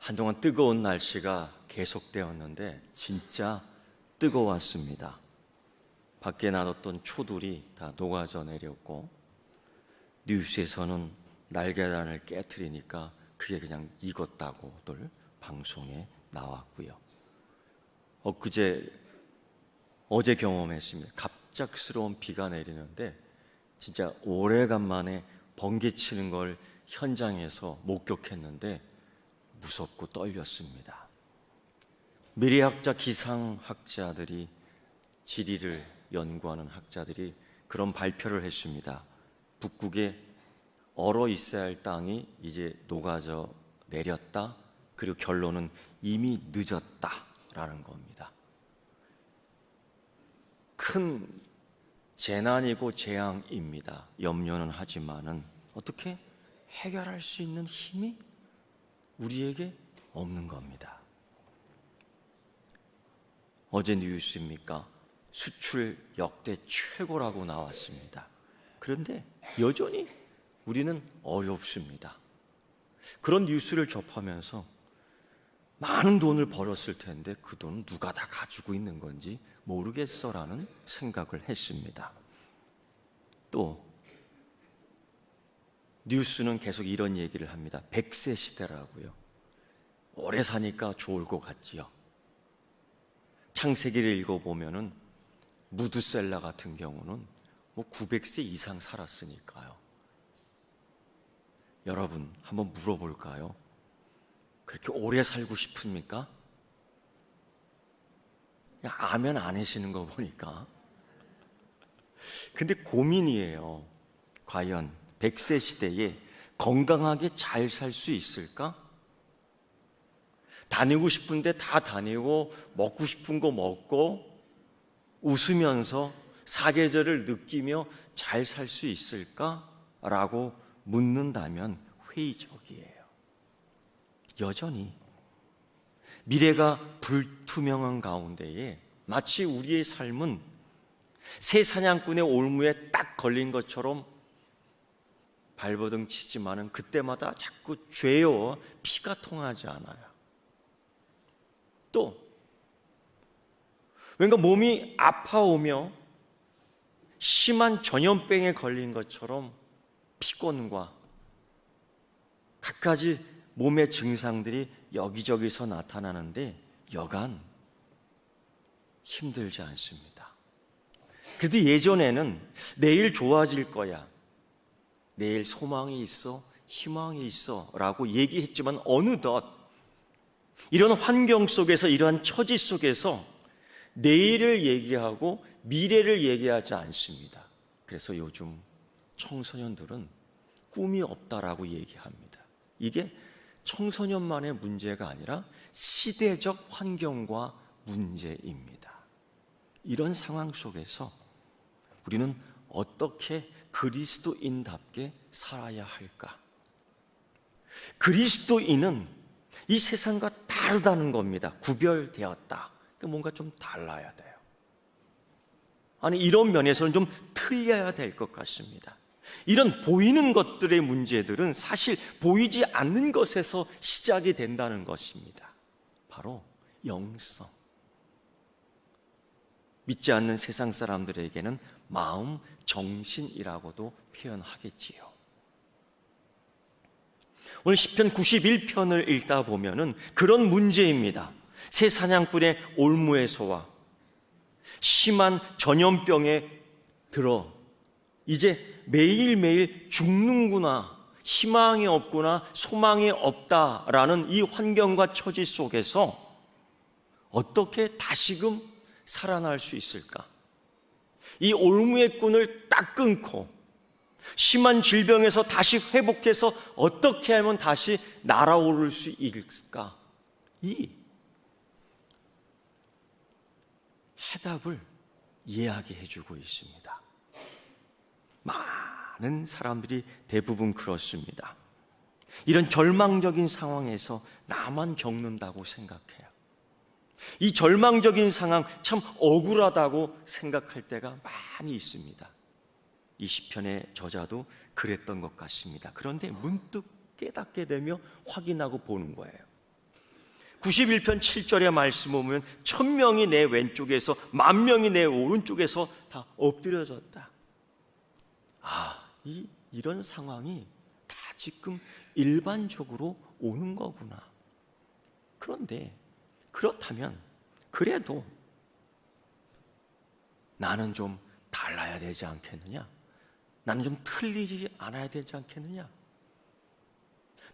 한동안 뜨거운 날씨가 계속되었는데 진짜 뜨거웠습니다. 밖에 놔뒀던 초들이 다 녹아져 내렸고 뉴스에서는 날개단을 깨뜨리니까 그게 그냥 익었다고들 방송에 나왔고요. 엊그제 어제 경험했습니다. 갑작스러운 비가 내리는데 진짜 오래간만에 번개 치는 걸 현장에서 목격했는데 무섭고 떨렸습니다. 미래학자 기상학자들이 지리를 연구하는 학자들이 그런 발표를 했습니다. 북극에 얼어 있어야 할 땅이 이제 녹아져 내렸다. 그리고 결론은 이미 늦었다라는 겁니다. 큰 재난이고 재앙입니다. 염려는 하지만은 어떻게 해결할 수 있는 힘이 우리에게 없는 겁니다. 어제 뉴스입니까? 수출 역대 최고라고 나왔습니다. 그런데 여전히 우리는 어렵습니다. 그런 뉴스를 접하면서 많은 돈을 벌었을 텐데 그 돈은 누가 다 가지고 있는 건지 모르겠어라는 생각을 했습니다. 또 뉴스는 계속 이런 얘기를 합니다. 100세 시대라고요. 오래 사니까 좋을 것 같지요. 창세기를 읽어보면은 무드셀라 같은 경우는 뭐 900세 이상 살았으니까요. 여러분, 한번 물어볼까요? 그렇게 오래 살고 싶습니까? 야, 아면 안 하시는 거 보니까. 근데 고민이에요. 과연 100세 시대에 건강하게 잘 살 수 있을까? 다니고 싶은데 다 다니고 먹고 싶은 거 먹고 웃으면서 사계절을 느끼며 잘 살 수 있을까? 라고 묻는다면 회의적이에요. 여전히 미래가 불투명한 가운데에 마치 우리의 삶은 새 사냥꾼의 올무에 딱 걸린 것처럼 발버둥 치지만은 그때마다 자꾸 죄요 피가 통하지 않아요. 또 왠가 몸이 아파오며 심한 전염병에 걸린 것처럼 피곤과 갖가지 몸의 증상들이 여기저기서 나타나는데 여간 힘들지 않습니다. 그래도 예전에는 내일 좋아질 거야. 내일 소망이 있어, 희망이 있어 라고 얘기했지만 어느덧 이런 환경 속에서 이러한 처지 속에서 내일을 얘기하고 미래를 얘기하지 않습니다. 그래서 요즘 청소년들은 꿈이 없다라고 얘기합니다. 이게 청소년만의 문제가 아니라 시대적 환경과 문제입니다. 이런 상황 속에서 우리는 어떻게 그리스도인답게 살아야 할까? 그리스도인은 이 세상과 다르다는 겁니다. 구별되었다. 그러니까 뭔가 좀 달라야 돼요. 아니, 이런 면에서는 좀 틀려야 될 것 같습니다. 이런 보이는 것들의 문제들은 사실 보이지 않는 것에서 시작이 된다는 것입니다. 바로 영성. 믿지 않는 세상 사람들에게는 마음, 정신이라고도 표현하겠지요. 오늘 10편 91편을 읽다 보면은 그런 문제입니다. 새 사냥꾼의 올무에서와 심한 전염병에 들어 이제 매일매일 죽는구나, 희망이 없구나, 소망이 없다라는 이 환경과 처지 속에서 어떻게 다시금 살아날 수 있을까? 이 올무의 끈을 딱 끊고 심한 질병에서 다시 회복해서 어떻게 하면 다시 날아오를 수 있을까? 이 해답을 이야기해 주고 있습니다. 많은 사람들이 대부분 그렇습니다. 이런 절망적인 상황에서 나만 겪는다고 생각해요. 이 절망적인 상황 참 억울하다고 생각할 때가 많이 있습니다. 이 시편의 저자도 그랬던 것 같습니다. 그런데 문득 깨닫게 되며 확인하고 보는 거예요. 91편 7절의 말씀 보면 천 명이 내 왼쪽에서 만 명이 내 오른쪽에서 다 엎드려졌다. 아, 이 이런 상황이 다 지금 일반적으로 오는 거구나. 그런데 그렇다면 그래도 나는 좀 달라야 되지 않겠느냐? 나는 좀 틀리지 않아야 되지 않겠느냐?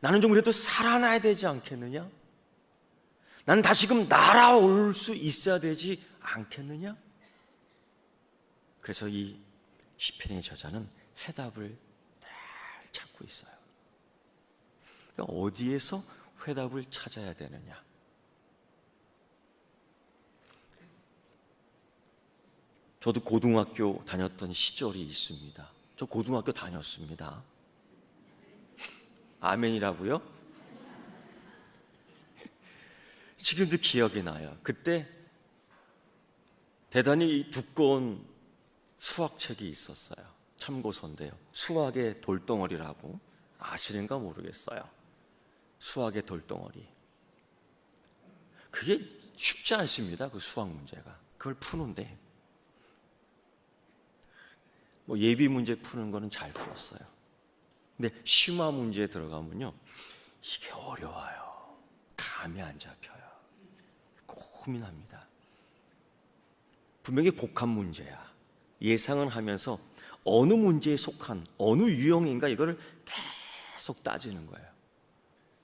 나는 좀 그래도 살아나야 되지 않겠느냐? 나는 다시금 날아올 수 있어야 되지 않겠느냐? 그래서 이 시편의 저자는 해답을 잘 찾고 있어요. 그러니까 어디에서 해답을 찾아야 되느냐? 저도 고등학교 다녔던 시절이 있습니다. 저 고등학교 다녔습니다. 아멘이라고요? 지금도 기억이 나요. 그때 대단히 두꺼운 수학책이 있었어요. 참고서인데요. 수학의 돌덩어리라고 아시는가 모르겠어요. 수학의 돌덩어리. 그게 쉽지 않습니다. 그 수학 문제가. 그걸 푸는데 뭐 예비 문제 푸는 거는 잘 풀었어요. 근데 심화 문제에 들어가면요. 이게 어려워요. 감이 안 잡혀요. 고민합니다. 분명히 복합 문제야. 예상은 하면서 어느 문제에 속한 어느 유형인가 이거를 계속 따지는 거예요.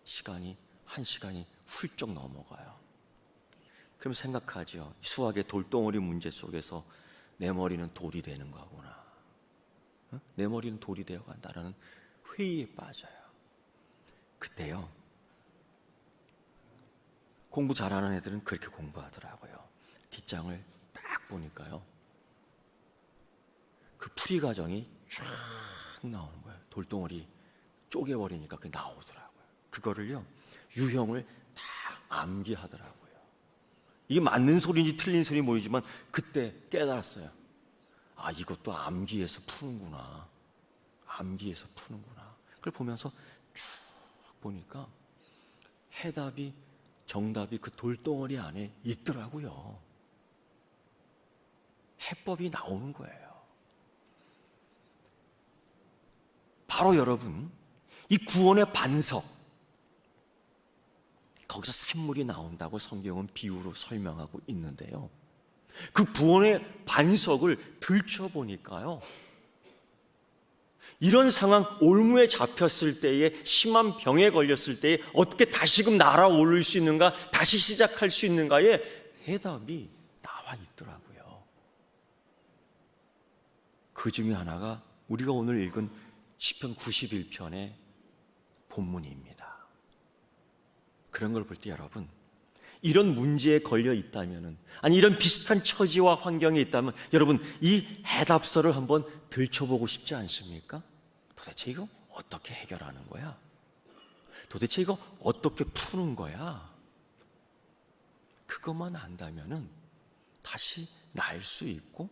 시간이 한 시간이 훌쩍 넘어가요. 그럼 생각하죠. 수학의 돌덩어리 문제 속에서 내 머리는 돌이 되는 거구나. 어? 내 머리는 돌이 되어 간다라는 회의에 빠져요. 그때요. 공부 잘하는 애들은 그렇게 공부하더라고요. 뒷장을 딱 보니까요. 그 풀이 과정이 쫙 나오는 거예요. 돌덩어리 쪼개버리니까 그게 나오더라고요. 그거를요, 유형을 다 암기하더라고요. 이게 맞는 소리인지 틀린 소리 모르지만 그때 깨달았어요. 아, 이것도 암기해서 푸는구나. 암기해서 푸는구나. 그걸 보면서 쭉 보니까 해답이 정답이 그 돌덩어리 안에 있더라고요. 해법이 나오는 거예요. 바로 여러분, 이 구원의 반석, 거기서 샘물이 나온다고 성경은 비유로 설명하고 있는데요. 그 구원의 반석을 들춰보니까요. 이런 상황, 올무에 잡혔을 때에 심한 병에 걸렸을 때에 어떻게 다시금 날아오를 수 있는가, 다시 시작할 수 있는가에 해답이 나와 있더라고요. 그 중에 하나가 우리가 오늘 읽은 시편 91편의 본문입니다. 그런 걸 볼 때 여러분, 이런 문제에 걸려 있다면, 아니, 이런 비슷한 처지와 환경에 있다면, 여러분, 이 해답서를 한번 들춰보고 싶지 않습니까? 도대체 이거 어떻게 해결하는 거야? 도대체 이거 어떻게 푸는 거야? 그것만 안다면은 다시 날 수 있고,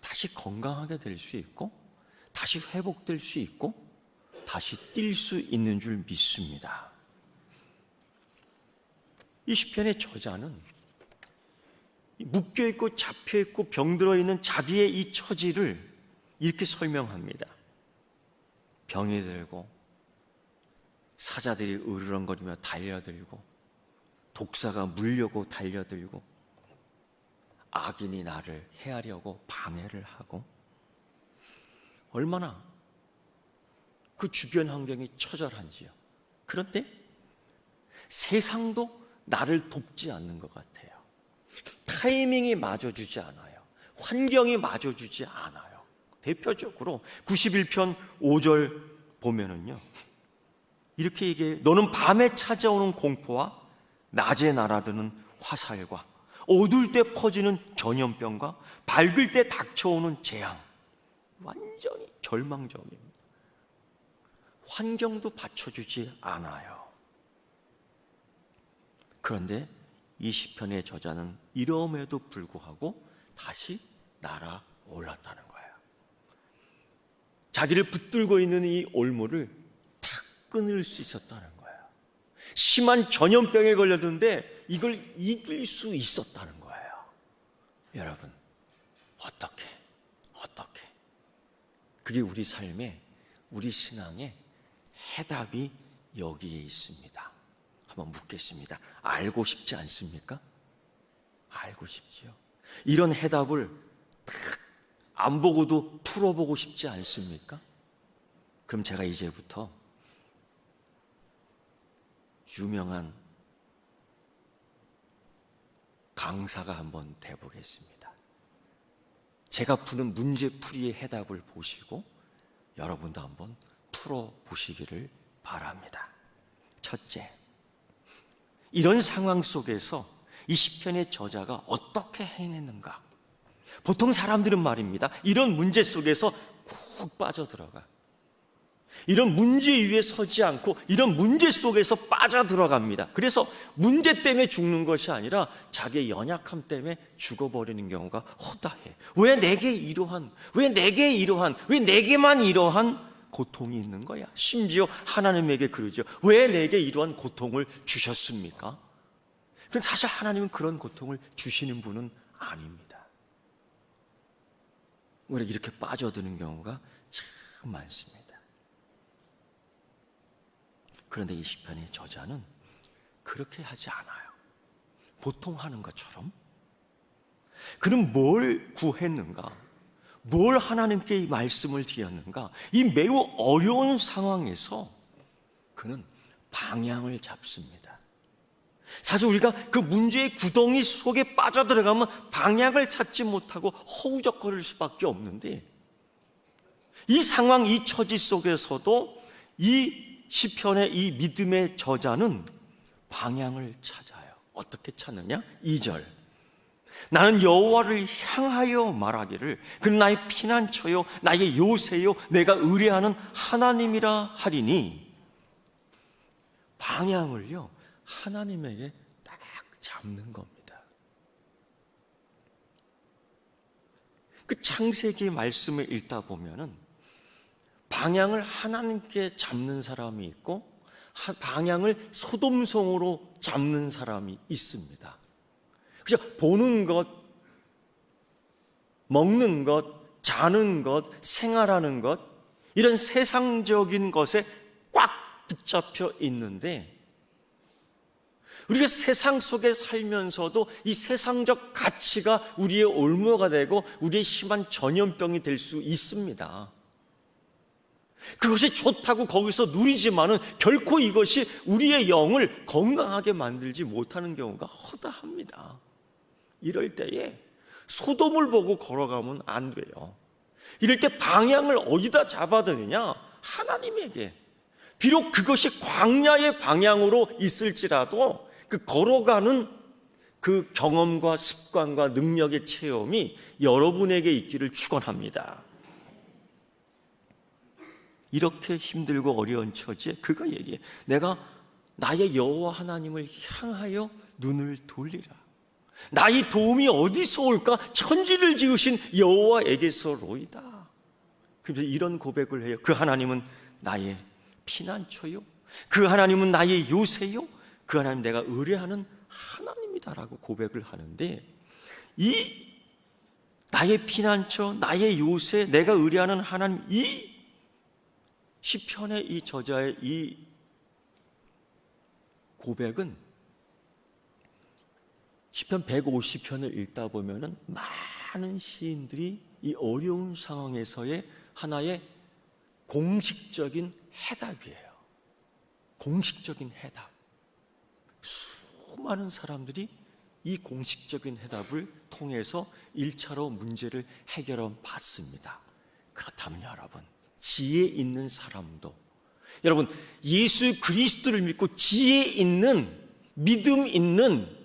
다시 건강하게 될 수 있고, 다시 회복될 수 있고, 다시 뛸 수 있는 줄 믿습니다. 이 시편의 저자는 묶여 있고 잡혀 있고 병들어 있는 자기의 이 처지를 이렇게 설명합니다. 병이 들고 사자들이 으르렁거리며 달려들고 독사가 물려고 달려들고 악인이 나를 해하려고 방해를 하고 얼마나 그 주변 환경이 처절한지요. 그런데 세상도 나를 돕지 않는 것 같아요. 타이밍이 맞아주지 않아요. 환경이 맞아주지 않아요. 대표적으로 91편 5절 보면은요. 이렇게 얘기해요. 너는 밤에 찾아오는 공포와 낮에 날아드는 화살과 어두울 때 퍼지는 전염병과 밝을 때 닥쳐오는 재앙. 완전히 절망적입니다. 환경도 받쳐주지 않아요. 그런데 이 시편의 저자는 이러함에도 불구하고 다시 날아올랐다는 거예요. 자기를 붙들고 있는 이 올무를 탁 끊을 수 있었다는 거예요. 심한 전염병에 걸렸는데 이걸 이길 수 있었다는 거예요. 여러분, 어떻게, 어떻게. 그게 우리 삶에, 우리 신앙에 해답이 여기에 있습니다. 한번 묻겠습니다. 알고 싶지 않습니까? 알고 싶지요. 이런 해답을 탁안 보고도 풀어보고 싶지 않습니까? 그럼 제가 이제부터 유명한 강사가 한번 돼보겠습니다. 제가 푸는 문제풀이의 해답을 보시고 여러분도 한번 풀어보시기를 바랍니다. 첫째, 이런 상황 속에서 이 시편의 저자가 어떻게 행했는가? 보통 사람들은 말입니다. 이런 문제 속에서 쿡 빠져들어가. 이런 문제 위에 서지 않고 이런 문제 속에서 빠져들어갑니다. 그래서 문제 때문에 죽는 것이 아니라 자기의 연약함 때문에 죽어버리는 경우가 허다해. 왜 내게 이러한, 왜 내게 이러한, 왜 내게만 이러한 고통이 있는 거야? 심지어 하나님에게 그러죠. 왜 내게 이러한 고통을 주셨습니까? 사실 하나님은 그런 고통을 주시는 분은 아닙니다. 우리가 이렇게 빠져드는 경우가 참 많습니다. 그런데 이 시편의 저자는 그렇게 하지 않아요. 보통 하는 것처럼. 그는 뭘 구했는가? 뭘 하나님께 이 말씀을 드렸는가? 이 매우 어려운 상황에서 그는 방향을 잡습니다. 사실 우리가 그 문제의 구덩이 속에 빠져들어가면 방향을 찾지 못하고 허우적거릴 수밖에 없는데 이 상황, 이 처지 속에서도 이 시편의 이 믿음의 저자는 방향을 찾아요. 어떻게 찾느냐? 2절. 나는 여호와를 향하여 말하기를 그는 나의 피난처요 나의 요새요 내가 의뢰하는 하나님이라 하리니 방향을요 하나님에게 딱 잡는 겁니다. 그 창세기 말씀을 읽다 보면은 방향을 하나님께 잡는 사람이 있고 방향을 소돔성으로 잡는 사람이 있습니다. 그죠? 보는 것, 먹는 것, 자는 것, 생활하는 것, 이런 세상적인 것에 꽉 붙잡혀 있는데 우리가 세상 속에 살면서도 이 세상적 가치가 우리의 올무가 되고 우리의 심한 전염병이 될 수 있습니다. 그것이 좋다고 거기서 누리지만은 결코 이것이 우리의 영을 건강하게 만들지 못하는 경우가 허다합니다. 이럴 때에 소돔을 보고 걸어가면 안 돼요. 이럴 때 방향을 어디다 잡아드느냐? 하나님에게. 비록 그것이 광야의 방향으로 있을지라도 그 걸어가는 그 경험과 습관과 능력의 체험이 여러분에게 있기를 축원합니다. 이렇게 힘들고 어려운 처지에 그가 얘기해. 내가 나의 여호와 하나님을 향하여 눈을 돌리라. 나의 도움이 어디서 올까? 천지를 지으신 여호와에게서로이다. 그래서 이런 고백을 해요. 그 하나님은 나의 피난처요. 그 하나님은 나의 요새요. 그 하나님 내가 의뢰하는 하나님이다라고 고백을 하는데 이 나의 피난처, 나의 요새, 내가 의뢰하는 하나님 이 시편의 이 저자의 이 고백은 시편 150편을 읽다 보면은 많은 시인들이 이 어려운 상황에서의 하나의 공식적인 해답이에요. 공식적인 해답. 수많은 사람들이 이 공식적인 해답을 통해서 1차로 문제를 해결해 봤습니다. 그렇다면 여러분, 지혜 있는 사람도 여러분, 예수 그리스도를 믿고 지혜 있는 믿음 있는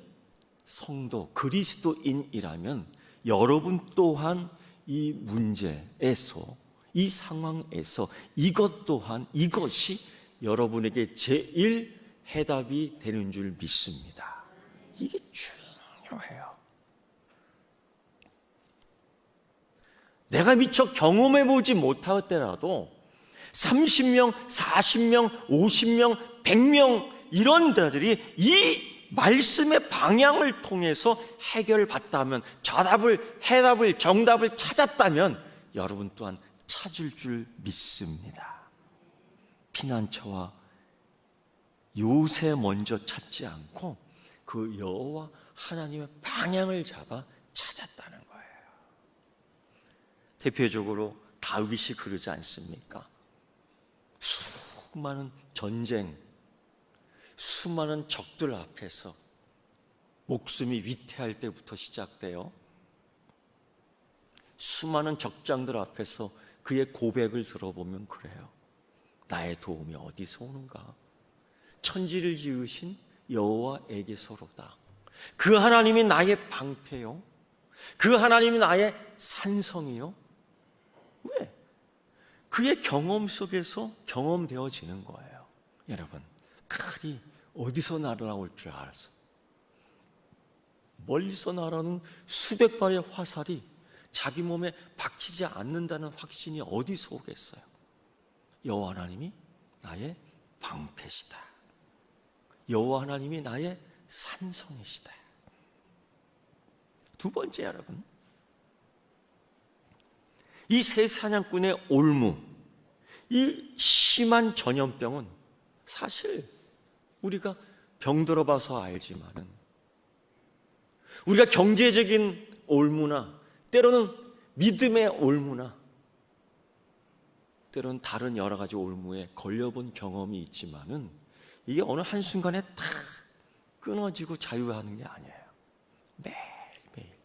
성도 그리스도인이라면 여러분 또한 이 문제에서 이 상황에서 이것 또한 이것이 여러분에게 제일 해답이 되는 줄 믿습니다. 이게 중요해요. 내가 미처 경험해 보지 못하더라도 30명, 40명, 50명, 100명 이런 자들이 이 말씀의 방향을 통해서 해결받다면 저답을 해답을 정답을 찾았다면 여러분 또한 찾을 줄 믿습니다. 피난처와 요새 먼저 찾지 않고 그 여호와 하나님의 방향을 잡아 찾았다는 거예요. 대표적으로 다윗이 그러지 않습니까? 수많은 전쟁, 수많은 적들 앞에서 목숨이 위태할 때부터 시작돼요. 수많은 적장들 앞에서 그의 고백을 들어보면 그래요. 나의 도움이 어디서 오는가? 천지를 지으신 여호와에게서로다. 그 하나님이 나의 방패요. 그 하나님이 나의 산성이요. 왜? 그의 경험 속에서 경험되어지는 거예요. 여러분, 칼이 어디서 날아올 줄 알았어. 멀리서 날아오는 수백 발의 화살이 자기 몸에 박히지 않는다는 확신이 어디서 오겠어요? 여호와 하나님이 나의 방패시다. 여호와 하나님이 나의 산성이시다. 두 번째 여러분, 이새 사냥꾼의 올무, 이 심한 전염병은 사실 우리가 병들어 봐서 알지만은 우리가 경제적인 올무나 때로는 믿음의 올무나 때로는 다른 여러 가지 올무에 걸려본 경험이 있지만은 이게 어느 한순간에 탁 끊어지고 자유하는 게 아니에요. 매일매일.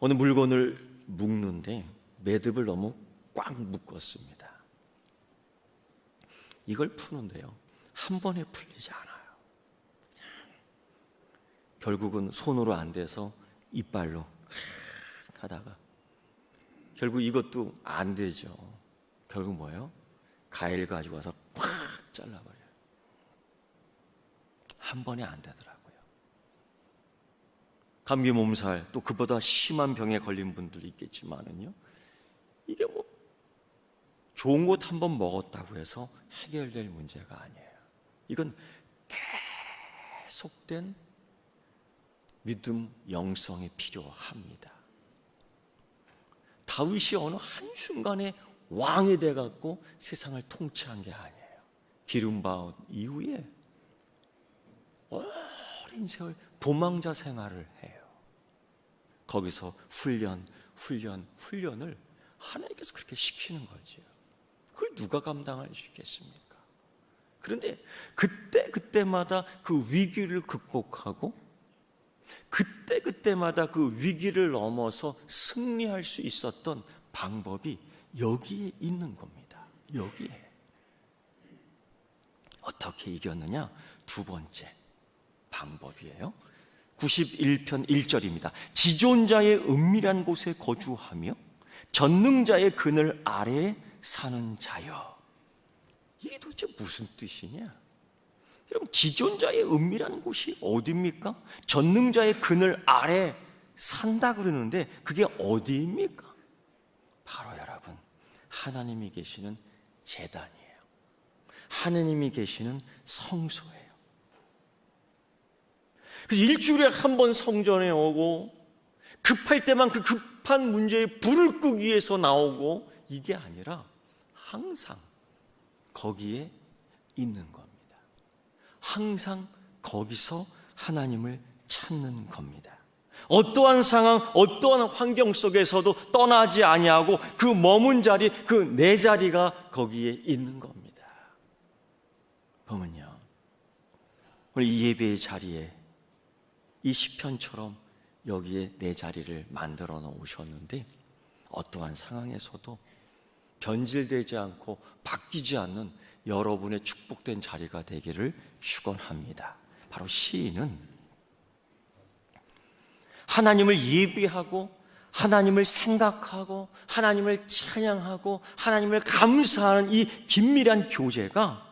어느 물건을 묶는데 매듭을 너무 꽉 묶었습니다. 이걸 푸는데요. 한 번에 풀리지 않아요. 결국은 손으로 안 돼서 이빨로 하다가 결국 이것도 안 되죠. 결국 뭐예요? 가위를 가지고 와서 꽉 잘라버려요. 한 번에 안 되더라고요. 감기 몸살 또 그보다 심한 병에 걸린 분들이 있겠지만은요. 좋은 곳 한 번 먹었다고 해서 해결될 문제가 아니에요. 이건 계속된 믿음 영성이 필요합니다. 다윗이 어느 한순간에 왕이 돼 갖고 세상을 통치한 게 아니에요. 기름 바온 이후에 오랜 세월 도망자 생활을 해요. 거기서 훈련, 훈련, 훈련을 하나님께서 그렇게 시키는 거지요. 그걸 누가 감당할 수 있겠습니까? 그런데 그때 그때마다 그 위기를 극복하고 그때 그때마다 그 위기를 넘어서 승리할 수 있었던 방법이 여기에 있는 겁니다. 여기에 어떻게 이겼느냐? 두 번째 방법이에요. 91편 1절입니다. 지존자의 은밀한 곳에 거주하며 전능자의 그늘 아래에 사는 자여. 이게 도대체 무슨 뜻이냐? 여러분, 지존자의 은밀한 곳이 어디입니까? 전능자의 그늘 아래 산다 그러는데 그게 어디입니까? 바로 여러분, 하나님이 계시는 재단이에요. 하나님이 계시는 성소예요. 그래서 일주일에 한 번 성전에 오고 급할 때만 그 급한 문제에 불을 끄기 위해서 나오고 이게 아니라 항상 거기에 있는 겁니다. 항상 거기서 하나님을 찾는 겁니다. 어떠한 상황, 어떠한 환경 속에서도 떠나지 아니하고 그 머문 자리, 그 내 자리가 거기에 있는 겁니다. 보면요. 오늘 이 예배의 자리에 이 시편처럼 여기에 내 자리를 만들어 놓으셨는데 어떠한 상황에서도 변질되지 않고 바뀌지 않는 여러분의 축복된 자리가 되기를 축원합니다. 바로 시인은 하나님을 예비하고 하나님을 생각하고 하나님을 찬양하고 하나님을 감사하는 이 긴밀한 교제가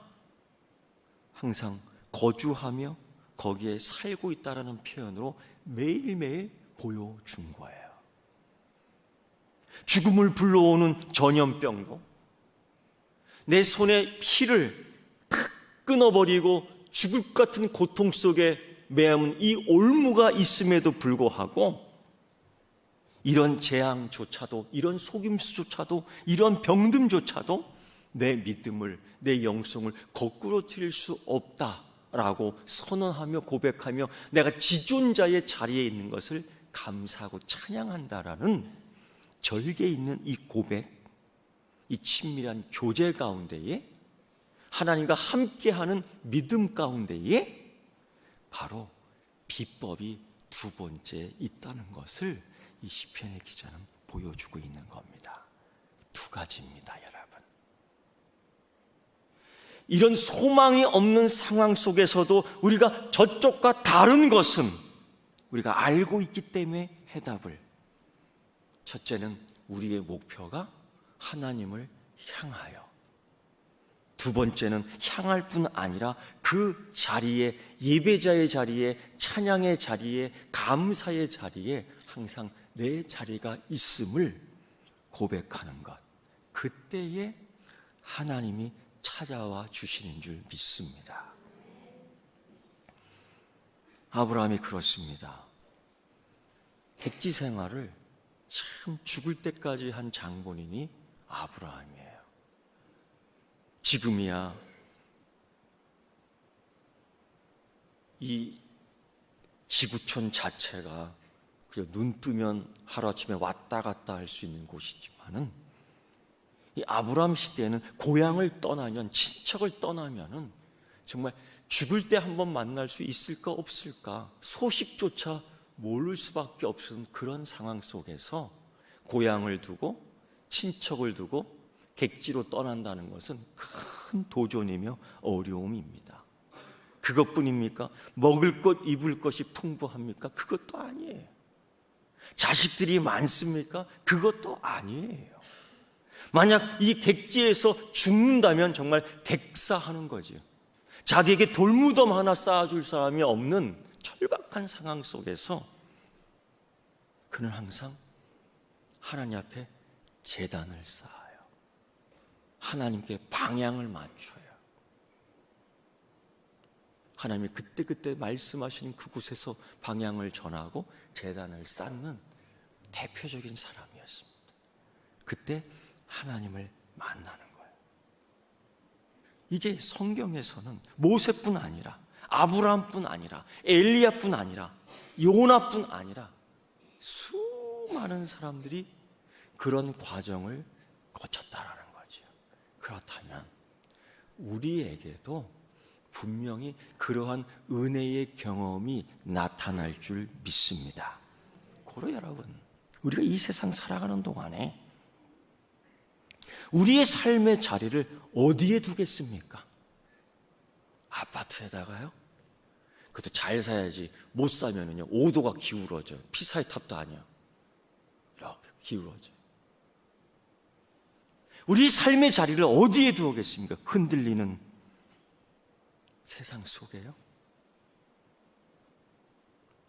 항상 거주하며 거기에 살고 있다라는 표현으로 매일매일 보여준 거예요. 죽음을 불러오는 전염병도 내 손에 피를 탁 끊어버리고 죽을 것 같은 고통 속에 매함은 이 올무가 있음에도 불구하고 이런 재앙조차도 이런 속임수조차도 이런 병듦조차도 내 믿음을 내 영성을 거꾸로 틀릴 수 없다라고 선언하며 고백하며 내가 지존자의 자리에 있는 것을 감사하고 찬양한다라는 절개 있는 이 고백, 이 친밀한 교제 가운데에 하나님과 함께하는 믿음 가운데에 바로 비법이 두 번째 있다는 것을 이 시편의 기자는 보여주고 있는 겁니다. 두 가지입니다, 여러분. 이런 소망이 없는 상황 속에서도 우리가 저쪽과 다른 것은 우리가 알고 있기 때문에 해답을 첫째는 우리의 목표가 하나님을 향하여 두 번째는 향할 뿐 아니라 그 자리에 예배자의 자리에 찬양의 자리에 감사의 자리에 항상 내 자리가 있음을 고백하는 것. 그때에 하나님이 찾아와 주시는 줄 믿습니다. 아브라함이 그렇습니다. 백지 생활을 참 죽을 때까지 한 장본인이 아브라함이에요. 지금이야 이 지구촌 자체가 그냥 눈 뜨면 하루아침에 왔다 갔다 할 수 있는 곳이지만은 이 아브라함 시대에는 고향을 떠나면 친척을 떠나면은 정말 죽을 때 한번 만날 수 있을까 없을까 소식조차 모를 수밖에 없는 그런 상황 속에서 고향을 두고 친척을 두고 객지로 떠난다는 것은 큰 도전이며 어려움입니다. 그것뿐입니까? 먹을 것, 입을 것이 풍부합니까? 그것도 아니에요. 자식들이 많습니까? 그것도 아니에요. 만약 이 객지에서 죽는다면 정말 객사하는 거지요. 자기에게 돌무덤 하나 쌓아줄 사람이 없는 철박한 상황 속에서 그는 항상 하나님 앞에 재단을 쌓아요. 하나님께 방향을 맞춰요. 하나님이 그때그때 말씀하시는 그곳에서 방향을 전하고 재단을 쌓는 대표적인 사람이었습니다. 그때 하나님을 만나는 거예요. 이게 성경에서는 모세뿐 아니라 아브라함뿐 아니라 엘리야뿐 아니라 요나뿐 아니라 수많은 사람들이 그런 과정을 거쳤다라는 거죠. 그렇다면 우리에게도 분명히 그러한 은혜의 경험이 나타날 줄 믿습니다. 고로 여러분, 우리가 이 세상 살아가는 동안에 우리의 삶의 자리를 어디에 두겠습니까? 아파트에다가요? 그것도 잘 사야지. 못 사면은요, 5도가 기울어져. 피사의 탑도 아니야. 이렇게 기울어져. 우리 삶의 자리를 어디에 두겠습니까? 흔들리는 세상 속에요?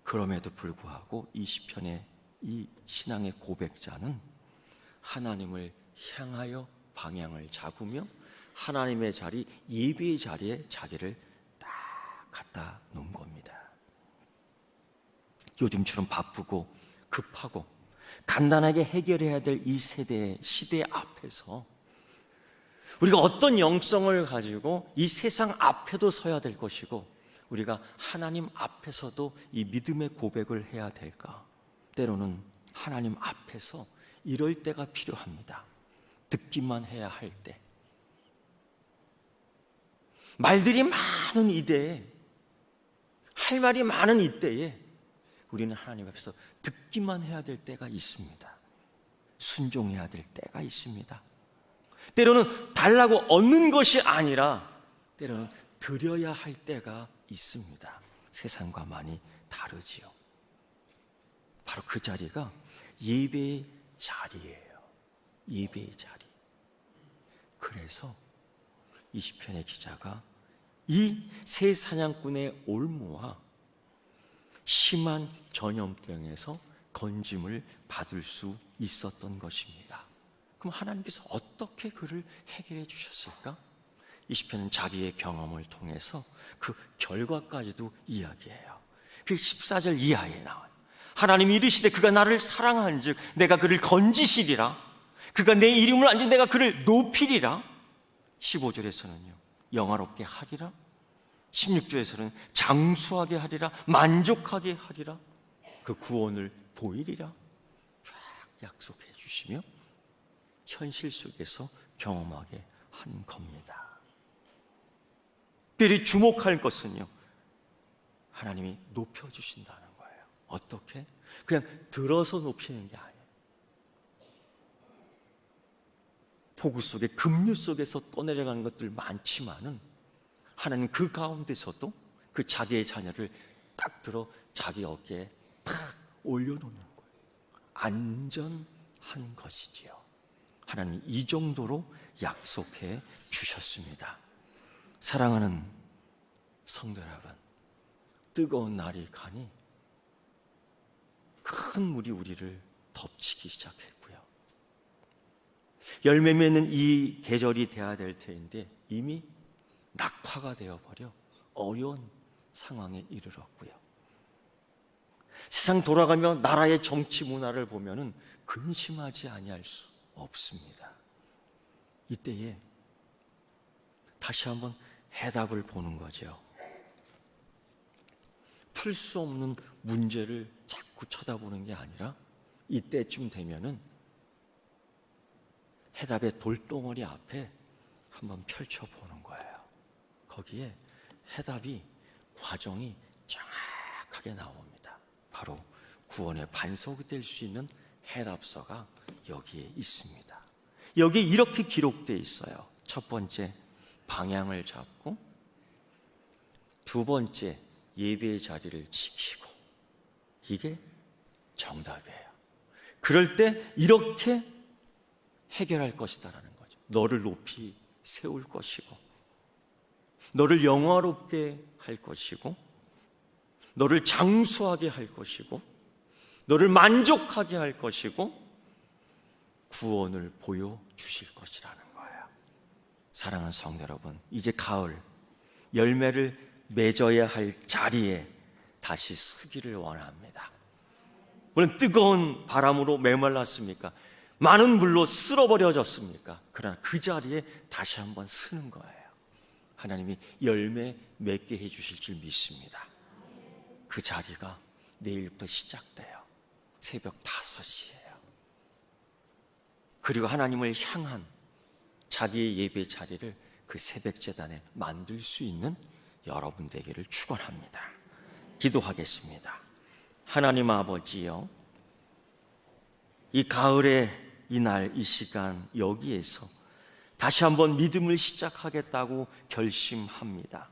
그럼에도 불구하고 이 시편의 이 신앙의 고백자는 하나님을 향하여 방향을 잡으며 하나님의 자리, 예배의 자리에 자기를 딱 갖다 놓은 겁니다. 요즘처럼 바쁘고 급하고 간단하게 해결해야 될 이 세대, 시대 앞에서 우리가 어떤 영성을 가지고 이 세상 앞에도 서야 될 것이고 우리가 하나님 앞에서도 이 믿음의 고백을 해야 될까? 때로는 하나님 앞에서 이럴 때가 필요합니다. 듣기만 해야 할 때. 말들이 많은 이때에, 할 말이 많은 이때에 우리는 하나님 앞에서 듣기만 해야 될 때가 있습니다. 순종해야 될 때가 있습니다. 때로는 달라고 얻는 것이 아니라 때로는 드려야 할 때가 있습니다. 세상과 많이 다르지요. 바로 그 자리가 예배의 자리예요. 예배의 자리. 그래서 20편의 기자가 이새 사냥꾼의 올무와 심한 전염병에서 건짐을 받을 수 있었던 것입니다. 그럼 하나님께서 어떻게 그를 해결해 주셨을까? 이 시편은 자기의 경험을 통해서 그 결과까지도 이야기해요. 그 14절 이하에 나와요. 하나님이 이르시되 그가 나를 사랑한 즉 내가 그를 건지시리라. 그가 내 이름을 안지 내가 그를 높이리라. 15절에서는요. 영화롭게 하리라. 16절에서는 장수하게 하리라. 만족하게 하리라. 그 구원을 보이리라. 쫙 약속해 주시며 현실 속에서 경험하게 한 겁니다. 특별히 주목할 것은요. 하나님이 높여 주신다는 거예요. 어떻게? 그냥 들어서 높이는 게 아니에요. 폭우 속에 급류 속에서 떠내려가는 것들 많지만은 하나님 그 가운데서도 그 자기의 자녀를 딱 들어 자기 어깨에 팍 올려놓는 거예요. 안전한 것이지요. 하나님 이 정도로 약속해 주셨습니다. 사랑하는 성도 여러분, 뜨거운 날이 가니 큰 물이 우리를 덮치기 시작했고요. 열매 맺는 이 계절이 돼야 될 테인데 이미 낙화가 되어버려 어려운 상황에 이르렀고요. 세상 돌아가며 나라의 정치 문화를 보면은 근심하지 아니할 수 없습니다. 이때에 다시 한번 해답을 보는 거죠. 풀 수 없는 문제를 자꾸 쳐다보는 게 아니라 이때쯤 되면은 해답의 돌덩어리 앞에 한번 펼쳐보는 거예요. 거기에 해답이 과정이 정확하게 나옵니다. 바로 구원의 반석이 될 수 있는 해답서가 여기에 있습니다. 여기에 이렇게 기록되어 있어요. 첫 번째, 방향을 잡고, 두 번째, 예배의 자리를 지키고, 이게 정답이에요. 그럴 때 이렇게 해결할 것이다라는 거죠. 너를 높이 세울 것이고, 너를 영화롭게 할 것이고, 너를 장수하게 할 것이고, 너를 만족하게 할 것이고, 구원을 보여주실 것이라는 거예요. 사랑하는 성도 여러분, 이제 가을, 열매를 맺어야 할 자리에 다시 서기를 원합니다. 물론 뜨거운 바람으로 메말랐습니까? 많은 물로 쓸어버려졌습니까? 그러나 그 자리에 다시 한번 쓰는 거예요. 하나님이 열매 맺게 해주실 줄 믿습니다. 그 자리가 내일부터 시작돼요. 새벽 5시에요. 그리고 하나님을 향한 자기의 예배 자리를 그 새벽 재단에 만들 수 있는 여러분 되기를 축원합니다. 기도하겠습니다. 하나님 아버지요. 이 가을의 이날 이 시간 여기에서 다시 한번 믿음을 시작하겠다고 결심합니다.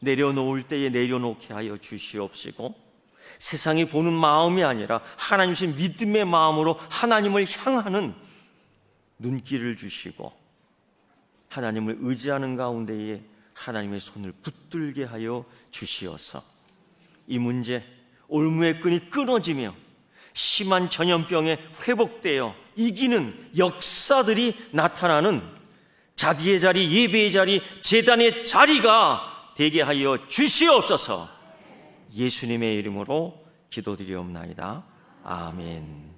내려놓을 때에 내려놓게 하여 주시옵시고 세상이 보는 마음이 아니라 하나님 신 믿음의 마음으로 하나님을 향하는 눈길을 주시고 하나님을 의지하는 가운데에 하나님의 손을 붙들게 하여 주시어서 이 문제 올무의 끈이 끊어지며 심한 전염병에 회복되어 이기는 역사들이 나타나는 자비의 자리, 예배의 자리, 재단의 자리가 되게 하여 주시옵소서 예수님의 이름으로 기도드리옵나이다. 아멘.